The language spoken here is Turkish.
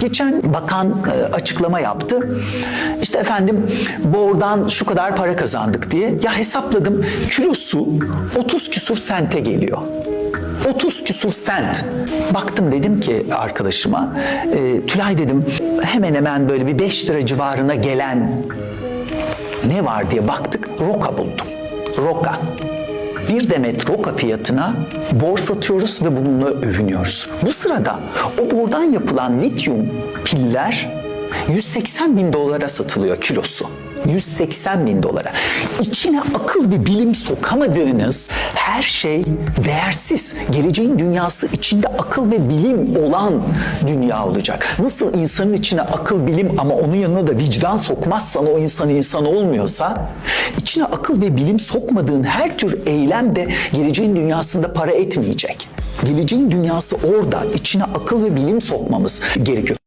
Geçen bakan e, açıklama yaptı. İşte efendim bordan şu kadar para kazandık diye. Ya hesapladım kilosu 30 küsur sente geliyor. 30 küsur sent. Baktım dedim ki arkadaşıma, e, Tülay dedim hemen hemen böyle bir 5 lira civarına gelen ne var diye baktık. Roka buldum. Roka. Bir demet roka fiyatına bor satıyoruz ve bununla övünüyoruz. Bu sırada o bordan yapılan lityum piller 180 bin dolara satılıyor kilosu. 180 bin dolara. İçine akıl ve bilim sokamadığınız her şey değersiz. Geleceğin dünyası içinde akıl ve bilim olan dünya olacak. Nasıl insanın içine akıl, bilim ama onun yanına da vicdan sokmazsan o insan insan olmuyorsa içine akıl ve bilim sokmadığın her tür eylem de geleceğin dünyasında para etmeyecek. Geleceğin dünyası orada. İçine akıl ve bilim sokmamız gerekiyor.